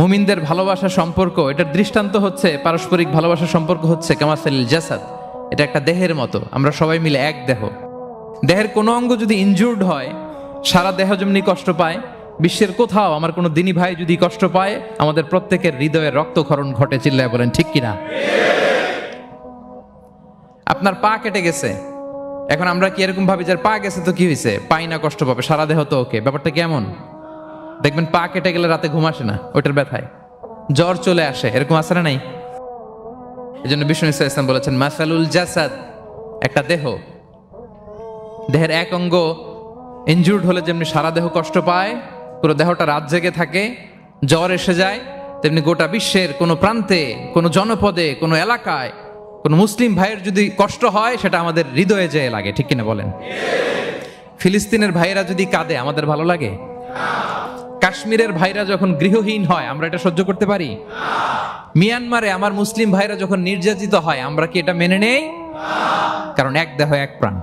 মুমিনদের ভালোবাসার সম্পর্ক, এটার দৃষ্টান্ত হচ্ছে পারস্পরিক ভালোবাসার সম্পর্ক হচ্ছে কামাসাল জাসাদ। এটা একটা দেহের মতো, আমরা সবাই মিলে এক দেহ। দেহের কোনো অঙ্গ যদি ইনজুর্ড হয়, সারা দেহ যেমনি কষ্ট পায়, বিশ্বের কোথাও আমার কোনো দিনী ভাই যদি কষ্ট পায়, আমাদের প্রত্যেকের হৃদয়ে রক্তক্ষরণ ঘটে, চিল্লায় বলেন, ঠিক কিনা আপনার পা কেটে গেছে। এখন আমরা কি এরকম ভাবি যার পা গেছে তো কি হয়েছে পাই না, কষ্ট পাবে, সারা দেহ তো ওকে। ব্যাপারটা কেমন? দেখবেন পা কেটে গেলে রাতে ঘুম আসে না, ওইটার ব্যথায়। জ্বর চলে আসে, এরকম আসে না নাই? এই জন্য বিষ্ণু ইসা ইসলাম বলেছেন, মাসালুল জাসাদ, একটা দেহ। দেহের এক অঙ্গ ইনজুর্ড হলে যেমনি সারা দেহ কষ্ট পায়, পুরো দেহটা রাত জেগে থাকে, জ্বর এসে যায়, তেমনি গোটা বিশ্বের কোনো প্রান্তে, কোনো জনপদে, কোনো এলাকায়, কোনো মুসলিম ভাইয়ের যদি কষ্ট হয়, সেটা আমাদের হৃদয়ে যেয়ে লাগে, ঠিক কিনা বলেন? ফিলিস্তিনের ভাইয়েরা যদি কাঁদে, আমাদের ভালো লাগে? কাশ্মীরের ভাইরা যখন গৃহহীন হয়, আমরা এটা সহ্য করতে পারি? মিয়ানমারে আমার মুসলিম ভাইরা যখন নির্যাতিত হয়, আমরা কি এটা মেনে নেই? কারণ এক দেহ, এক প্রাণ।